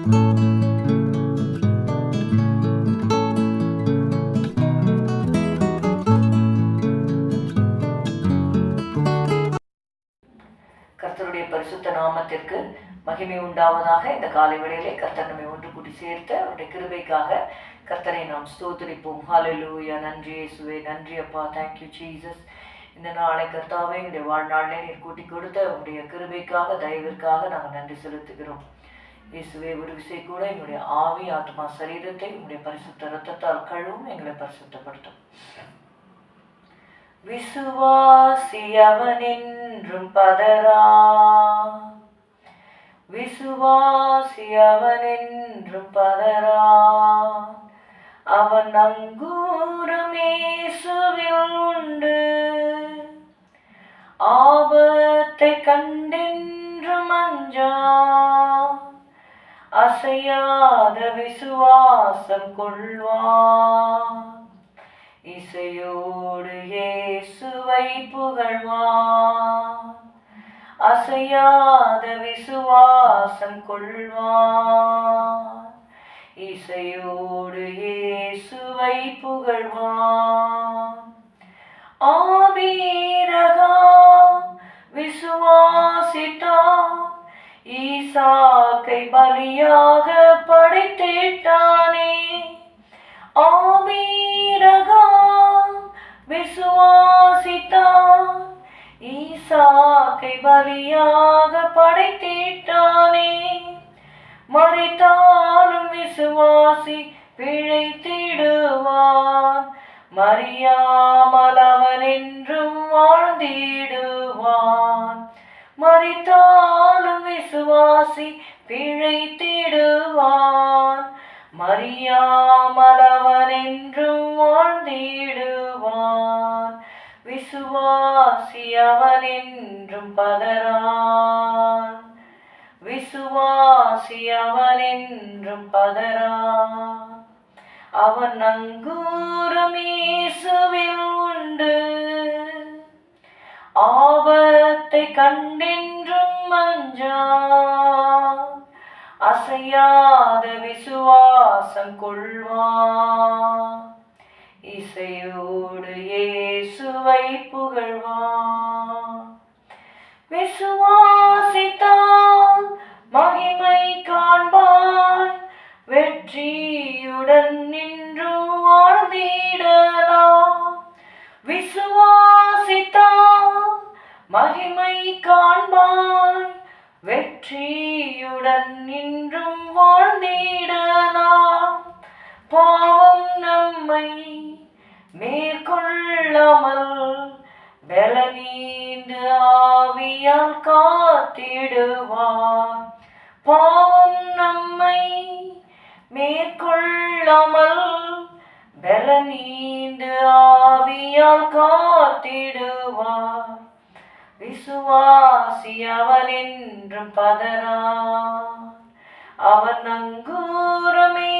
கர்த்தருடைய பரிசுத்த நாமத்திற்கு மகிமை உண்டாவதாக. இந்த காலை வேளையிலே கர்த்தர் நம்மை ஒன்று கூட்டி சேர்த்து அவருடைய கிருபைக்காக கர்த்தரை நாம் ஸ்தோத்தரிப்போம். ஹாலலூயா நன்றி இயேசுவே. நன்றி அப்பா. தேங்க்யூ ஜீசஸ் இந்த நாளை கர்த்தாவே எங்களுடைய வாழ்நாளிலே நீர் கூட்டி கொடுத்த உங்களுடைய கிருபைக்காக தயவிற்காக நாங்கள் நன்றி செலுத்துகிறோம். இயேசுவே ஒரு விசை கூட எங்களுடைய ஆவி ஆத்மா சரீரத்தை உங்களுடைய பரிசுத்த ரத்தத்தால் கழுவும் எங்களை பரிசுத்தப்படுத்தும். விசுவாசி அவனென்றும் பதரா விசுவாசி அவனென்றும் பதரா அவன் அங்கூரமேசுவில் உண்டு. ஆபத்தை கண்டென்று அஞ்சா அசையாத விசுவாசம் கொள்வான். இசையோடு இயேசுவை புகழ்வான். அசையாத விசுவாசம் கொள்வான். இசையோடு இயேசுவை புகழ்வான். ஆபீரகா விசுவாசிட்டான் ஈசாக்கை பலியாக படைத்திட்டானே ஆமீரகா விசுவாசித்தான். ஈசாக்கை பலியாக படைத்திட்டானே மறித்தாலும் விசுவாசி பிழைத்திடுவான் மறியாமல் அவன் என்றும் வாழ்ந்திடுவான் மறித்தாலும் விசுவாசி பிழைத்திடுவான் மறியாமல் அவன் என்றும் வாழ்ந்திடுவான். விசுவாசி அவன் என்றும் பதறான். விசுவாசி அவன் என்றும் பதறான். அவன் அங்கூரம் இயேசுவில் உண்டு. ஆபத்தை கண்டென்றும் மஞ்சான். அசையாத விசுவாசம் கொள்வான் இசையோடு இயேசுவை புகழ்வான் விசுவா பலனீண்டு ஆவியால் காத்திடுவான் பாவம் நம்மை மேற்கொள்ளாமல் பலனீண்டு ஆவியால் காத்திடுவான் விசுவாசி அவன் என்றும் பதறான் அவன் அங்கூரமேசுவில்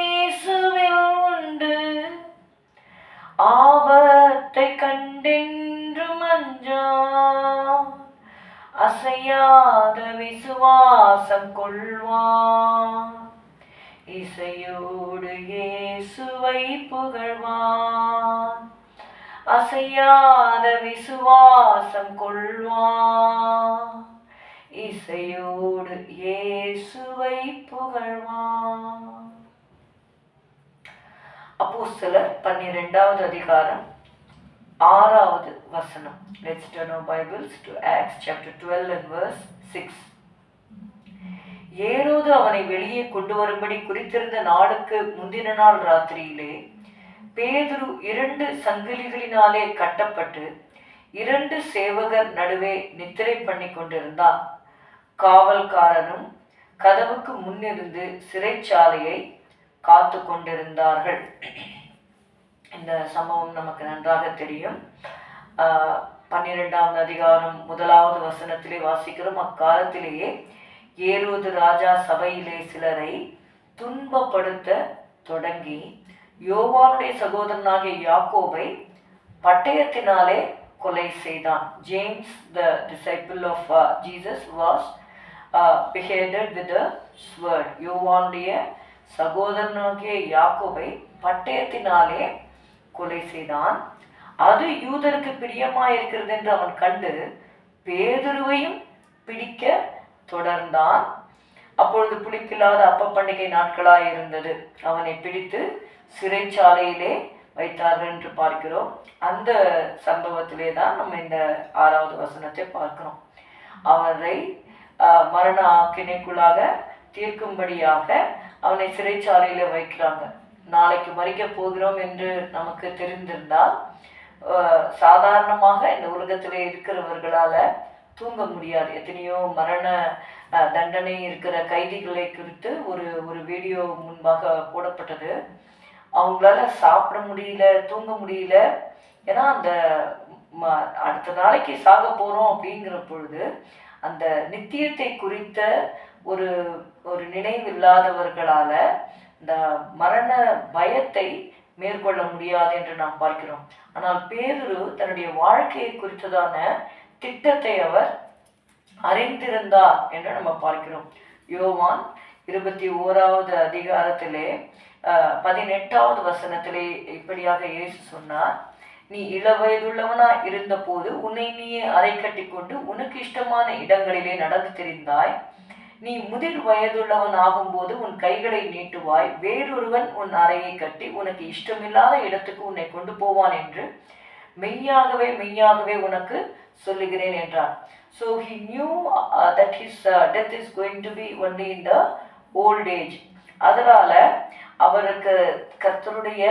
விசுவாசம் கொள்வான். இசையோடு இயேசுவை புகழ்வான். அசையாத விசுவாசம் கொள்வான். இசையோடு இயேசுவை புகழ்வான். அப்போ சிலர் பன்னிரெண்டாவது அதிகாரம் ஆறாவது வசனம். Let's turn our bibles to Acts chapter twelve and verse six ஏரோது அவனை வெளியே கொண்டு வரும்படி குறித்திருந்த நாளுக்கு முந்தின நாள் ராத்திரியிலே பேதுரு இரண்டு சங்கிலிகளினாலே கட்டப்பட்டு இரண்டு சேவகர் நடுவே நித்திரை பண்ணி கொண்டிருந்தான். காவல்காரனும் கதவுக்கு முன்னிருந்து சிறைச்சாலையை காத்து கொண்டிருந்தார்கள். இந்த சம்பவம் நமக்கு நன்றாக தெரியும். பன்னிரெண்டாம் பன்னிரெண்டாவது அதிகாரம் முதலாவது வசனத்திலே வாசிக்கிறோம். அக்காலத்திலேயே ஏறுவது ராஜா சபையிலே சிலரை துன்பப்படுத்த தொடங்கி யோவானுடைய சகோதரனாகிய யாக்கோபை பட்டயத்தினாலே கொலை செய்தான். James the disciple of Jesus was beheaded with sword யோவானுடைய சகோதரனாகிய யாக்கோபை பட்டயத்தினாலே கொலை செய்தான். அது யூதருக்கு பிரியமாயிருக்கிறது என்று அவன் கண்டு பேதுருவையும் பிடிக்க தொடர்ந்தான். அப்பொழுது புளிப்பில்லாத அப்ப பண்டிகை நாட்களாய் இருந்தது அவனை பிடித்து சிறைச்சாலையிலே வைத்தார்கள் என்று பார்க்கிறோம். அந்த சம்பவத்திலே தான் நம்ம இந்த ஆறாவது வசனத்தை பார்க்கிறோம். அவரை மரண ஆக்கினைக்குள்ளாக தீர்க்கும்படியாக அவனை சிறைச்சாலையில் வைக்கிறாங்க. நாளைக்கு மறிக்க போகிறோம் என்று நமக்கு தெரிந்திருந்தால் சாதாரணமாக இந்த உலகத்தில் இருக்கிறவர்களால் தூங்க முடியாது. எத்தனையோ மரண தண்டனை இருக்கிற கைதிகளை குறித்து ஒரு ஒரு வீடியோ முன்பாக போடப்பட்டது. அவங்களால சாப்பிட முடியல தூங்க முடியல. ஏன்னா அந்த ம- அடுத்த நாளைக்கு சாக போகிறோம் அப்படிங்கிற பொழுது அந்த நித்தியத்தை குறித்த ஒரு ஒரு நினைவு இல்லாதவர்களால் இந்த மரண பயத்தை மேற்கொள்ள முடியாது என்று நாம் பார்க்கிறோம். ஆனால் பேதுரு தன்னுடைய வாழ்க்கையை குறித்ததான திட்டத்தை அவர் அறிந்திருந்தார் என்று நம்ம பார்க்கிறோம். யோவான் இருபத்தி ஓராவது அதிகாரத்திலே பதினெட்டாவது வசனத்திலே இப்படியாக இயேசு சொன்னார் நீ இளவயதுள்ளவனா இருந்தபோது உன்னை நீயே அறை கட்டிக்கொண்டு உனக்கு இஷ்டமான இடங்களிலே நடந்து தெரிந்தாய். நீ முதிர் வயதுள்ளவன் ஆகும்போது உன் கைகளை நீட்டுவாய் வேறொருவன் உன் அறையை கட்டி உனக்கு இஷ்டமில்லாத இடத்துக்கு உன்னை கொண்டு போவான் என்று மெய்யாகவே மெய்யாகவே உனக்கு சொல்லுகிறேன் என்றார் so he knew that his death is going to be only in the old age அதனால் அவருக்கு கர்த்தருடைய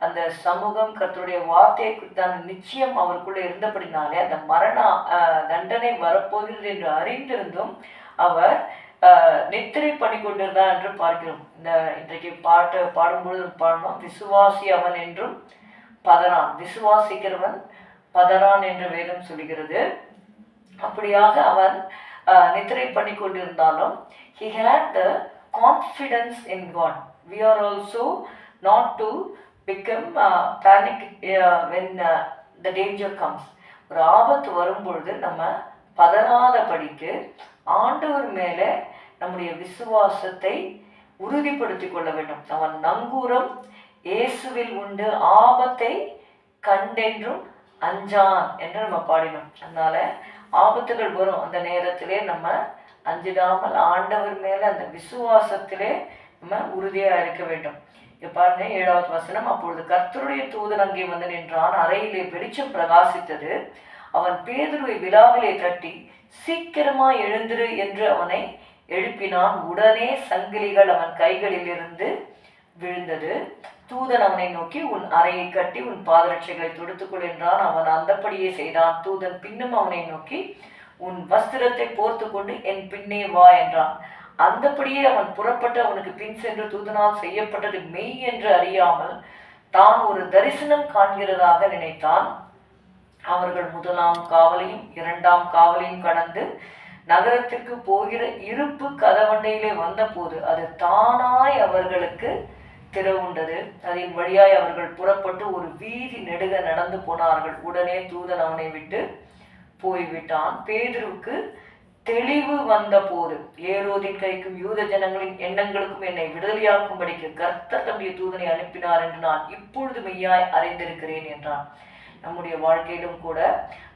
அந்த சமூகம் கர்த்தருடைய வார்த்தையை குறித்தான நிச்சயம் அவருக்குள்ளே இருந்தபடினாலே அந்த மரண uh, தண்டனை வரப்போகிறது என்று அறிந்திருந்தும் அவர் நித்திரை பண்ணி கொண்டிருந்தான் என்று பார்க்கிறோம். இந்த இன்றைக்கு பாட்டு பாடும்பொழுது பாடணும் விசுவாசி அவன் என்றும் பதறான். விசுவாசிக்கிறவன் பதறான் என்று வேதம் சொல்கிறது. அப்படியாக அவன் நித்திரை பண்ணி கொண்டிருந்தாலும் he had the confidence in God we are also not to become panic when the danger comes ஒரு ஆபத்து வரும்பொழுது நம்ம பதறாதபடிக்கு ஆண்டவர் மேலே நம்முடைய விசுவாசத்தை உறுதிப்படுத்தி கொள்ள வேண்டும். அவன் நங்கூரம் இயேசுவில் உண்டு ஆபத்தை கண்டென்றும் அஞ்சான் என்று நம்ம பாடினோம். அதனால ஆபத்துகள் வரும். அந்த நேரத்திலே நம்ம அஞ்சிடாமல் ஆண்டவர் மேல அந்த விசுவாசத்திலே நம்ம உறுதியா இருக்க வேண்டும். இங்க பாருங்க ஏழாவது வசனம் அப்பொழுது கர்த்தருடைய தூதன் அங்கே வந்து நின்றான். அறையிலே வெளிச்சம் பிரகாசித்தது. அவன் பேதுருவை விழாவிலே தட்டி சீக்கிரமா எழுந்திரு என்று அவனை எழுப்பினான். உடனே சங்கிலிகள் அவன் கைகளிலிருந்து விழுந்தது. தூதன் அவனை நோக்கி உன் அறையை கட்டி உன் பாதரட்சைகளை தொடுத்துக்கொள் என்றான். அவன் அந்தப்படியே செய்தான். தூதன் பின்னும் அவனை நோக்கி உன் வஸ்திரத்தை போர்த்து கொண்டு என் பின்னே வா என்றான். அந்தப்படியே அவன் புறப்பட்டு அவனுக்கு பின் சென்று தூதனால் செய்யப்பட்டது மெய் என்று அறியாமல் தான் ஒரு தரிசனம் காண்கிறதாக நினைத்தான். அவர்கள் முதலாம் காவலையும் இரண்டாம் காவலையும் கடந்து நகரத்திற்கு போகிற இருப்பு கதவண்டையிலே வந்தபோது அது தானாய் அவர்களுக்கு திறவுண்டது. அதன் வழியாய் அவர்கள் புறப்பட்டு ஒரு வீதி நெடுக நடந்து போனார்கள். உடனே தூதன் அவனை விட்டு போய்விட்டான். பேதுருவுக்கு தெளிவு வந்தபோது ஏரோதின் கைக்கும் யூத ஜனங்களின் எண்ணங்களுக்கும் என்னை விடுதலையாக்கும்படிக்கு கர்த்தர் தம்முடைய தூதனை அனுப்பினார் என்று நான் இப்பொழுது மெய்யாய் அறிந்திருக்கிறேன் என்றான். நம்முடைய வாழ்க்கையிலும் கூட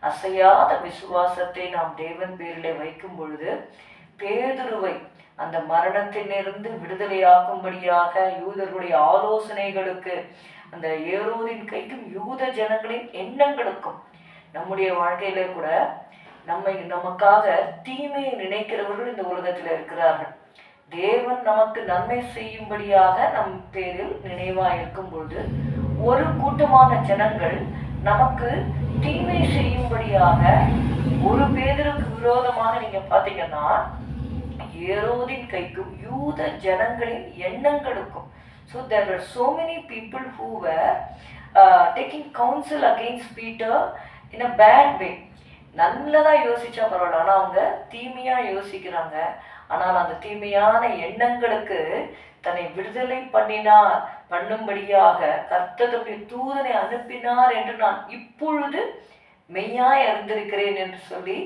அசையாத விசுவாசத்தை நாம் தேவன் பேரிலே வைக்கும் பொழுது பேதுருவை அந்த மரணத்திலிருந்து விடுதலையாக்கும்படியாக யூதர்களுடைய ஆலோசனைகளுக்கு அந்த ஏரோதின் கைக்கும் யூத ஜனங்களின் எண்ணங்களுக்கும் நம்முடைய வாழ்க்கையில கூட நம்மை நமக்காக தீமையை நினைக்கிறவர்கள் இந்த உலகத்தில் இருக்கிறார்கள். தேவன் நமக்கு நன்மை செய்யும்படியாக நம் பேரில் நினைவா இருக்கும் பொழுது ஒரு கூட்டமான ஜனங்கள் நமக்கு தீமை செய்யும்படியாக ஒரு பேதருக்கு விரோதமாக நீங்க பாத்தீங்கன்னா ஏரோதின் கைக்கும் யூத ஜனங்களின் எண்ணங்களுக்கும். So there are so many people who were taking council against Peter in a bad way நல்லதாக யோசிச்சா பரவாயில்ல. ஆனால் அவங்க தீமையாக யோசிக்கிறாங்க. ஆனால் அந்த தீமையான எண்ணங்களுக்கு தன்னை விடுதலை பண்ணினார். பண்ணும்படியாக கர்த்தருடைய தூதனை அனுப்பினார் என்று நான் இப்பொழுது மெய்யாய் அறிந்திருக்கிறேன் என்று சொல்லி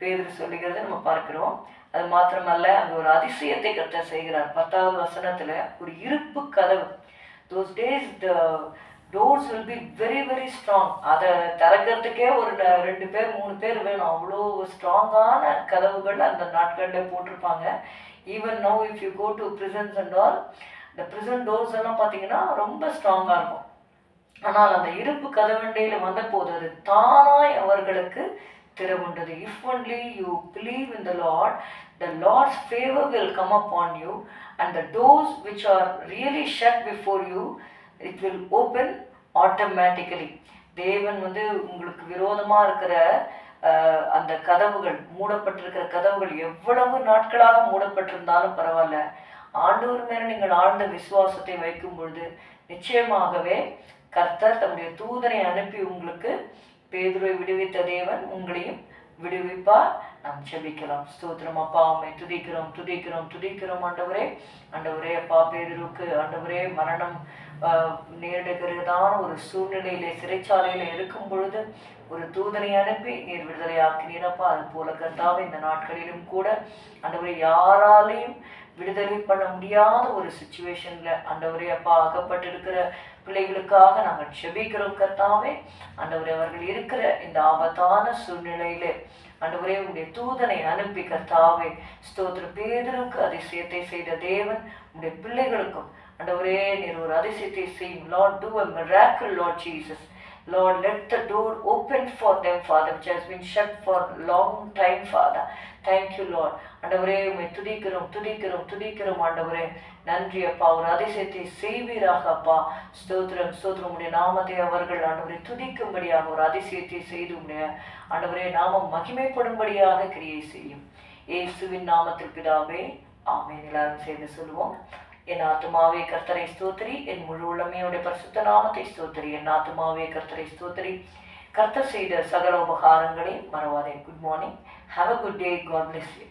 பேர் சொல்லுகிறத நம்ம பார்க்கிறோம். அது மாத்திரமல்ல அங்கே ஒரு அதிசயத்தை கர்த்தர் செய்கிறார். பத்தாவது வசனத்தில் ஒரு இருப்பு கதவு. Those days the doors will be very very strong அதை திறக்கிறதுக்கே ஒரு ரெண்டு பேர் மூணு பேர் வேணும். அவ்வளோ ஸ்ட்ராங்கான கதவுகள் அந்த நாட்களில் போட்டிருப்பாங்க. Even no if you go to prisons and all இந்த ப்ரிசன் டோர்ஸ் எல்லாம் பார்த்தீங்கன்னா ரொம்ப ஸ்ட்ராங்காக இருக்கும். ஆனால் அந்த இருப்பு கதவண்டையில் வந்தபோது அது தானாய் அவர்களுக்கு திறவுண்டது if only you believe in the Lord the Lord's favour will come up on you and the doors which are really shut before you it will open automatically தேவன் வந்து உங்களுக்கு விரோதமாக இருக்கிற அந்த கதவுகள் மூடப்பட்டிருக்கிற கதவுகள் எவ்வளவு நாட்களாக மூடப்பட்டிருந்தாலும் பரவாயில்ல. ஆண்டவர் மேல நீங்கள் ஆழ்ந்த விசுவாசத்தை வைக்கும் பொழுது நிச்சயமாகவே கர்த்தர் தம்முடைய தூதனை அனுப்பி உங்களுக்கு பேதுரை விடுவித்த தேவன் உங்களையும் விடுவிப்பார். நாம் செபிக்கலாம் ஸ்தோத்திரம். அப்பா அம்மை துதிக்கிறோம் துதிக்கிறோம் துதிக்கிறோம். ஆண்டவரே ஆண்டவரே அப்பா பேதுருக்கு ஆண்டவரே மரணம் நேரிடுகிறதான ஒரு சூழ்நிலையிலே சிறைச்சாலையில இருக்கும் பொழுது ஒரு தூதனை அனுப்பி நீர் விடுதலை ஆக்கினீரப்பா. அது போல கர்த்தாவே இந்த நாட்களிலும் கூட அந்தவரை யாராலையும் விடுதலை பண்ண முடியாத ஒரு சுச்சுவேஷன்ல அந்தவரை அப்பா அகப்பட்டிருக்கிற பிள்ளைகளுக்காக நாங்கள் செபிக்கிறோம் கர்த்தாவே. அந்தவரை அவர்கள் இருக்கிற இந்த ஆபத்தான சூழ்நிலையிலே ஆண்டவரே உங்களுடைய தூதனை அனுப்பி கர்த்தாவே ஸ்தோத்திர பேதருக்கு அதிசயத்தை செய்த தேவன் உங்களுடைய பிள்ளைகளுக்கும் ஆண்டவரே நீர் ஒரு அதிசயத்தை செய்யும். Lord do a miracle Lord Jesus Lord, let the door open for them, Father, which has been shut for long time, Father. Thank you, Lord. ஆண்டவரே உண்மை துதிக்கிறோம் துதிக்கிறோம் துதிக்கிறோம் ஆண்டவரே. நன்றி அப்பா. ஒரு அதிசயத்தை செய்வீராக அப்பா. ஸ்தோத்திரம் ஸ்தோத்திரம். உடைய நாமத்தை அவர்கள் ஆண்டவரை துதிக்கும்படியாக ஒரு அதிசயத்தை செய்து உடைய ஆண்டவரே நாமம் மகிமைப்படும்படியாக கிரியை செய்யும். இயேசுவின் நாமத்திற்கு பிதாவே ஆமே எல்லாரும் சேர்ந்து சொல்லுவோம். என் ஆத்மாவே கர்த்தரை ஸ்தோத்திரி. என் முழு உள்ளமையோட பரிசுத்த நாமத்தை ஸ்தோத்திரி. என் ஆத்மாவே கர்த்தரை ஸ்தோத்திரி. கர்த்தர் செய்த சகல உபகாரங்களை மறவாதே. Good morning have a good day God bless you